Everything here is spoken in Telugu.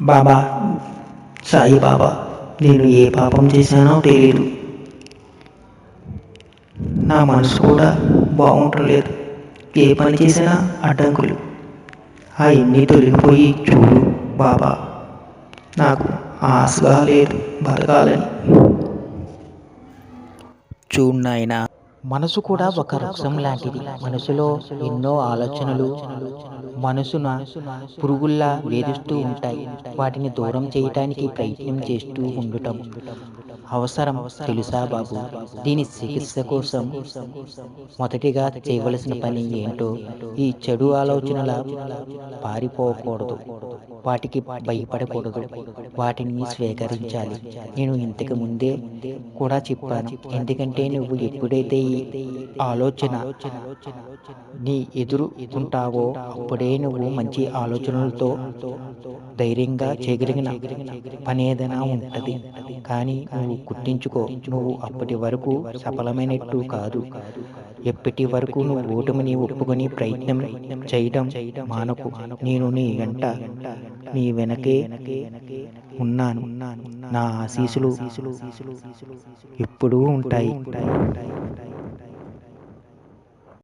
బాబా సాయి బాబా నేను ఏ పాపం చేశానో తెలియదు నా మనసు కూడా బాగుంటలేదు. ఏ పని చేసినా అడ్డంకులు. ఆ ఎన్ని తొలగిపోయి చూడు బాబా నాకు ఆశగా లేదు బతకాలని. చూడు నాయనా. మనసు కూడా ఒక వృక్షం లాంటిది. మనసులో ఎన్నో ఆలోచనలు మనసున పురుగుల్లా వేధిస్తూ ఉంటాయి. వాటిని దూరం చేయటానికి ప్రయత్నం చేస్తూ ఉండటం. అవసరం తెలుసా బాబు? దీని చికిత్స కోసం మొదటిగా చేయవలసిన పని ఏంటో ఈ చెడు ఆలోచనల పారిపోకూడదు. వాటికి భయపడకూడదు. వాటిని స్వీకరించాలి. నేను ఇంతకు ముందే కూడా చెప్పాను. ఎందుకంటే నువ్వు ఎప్పుడైతే ఈ ఆలోచన నీ ఎదురు ఉంటావో అప్పుడే నువ్వు మంచి ఆలోచనలతో ధైర్యంగా చేయగలిగిన పని ఏదైనా ఉంటుంది. కానీ నువ్వు గుర్తించుకో. నువ్వు అప్పటి వరకు సఫలమైనట్టు కాదు. ఎప్పటి వరకు నువ్వు ఓటమిని ఒప్పుకొని ప్రయత్నం చేయడం మానకు. నేను నీ వెంట నీ వెనకే ఉన్నాను. నా ఆశీసులు ఎప్పుడూ ఉంటాయి.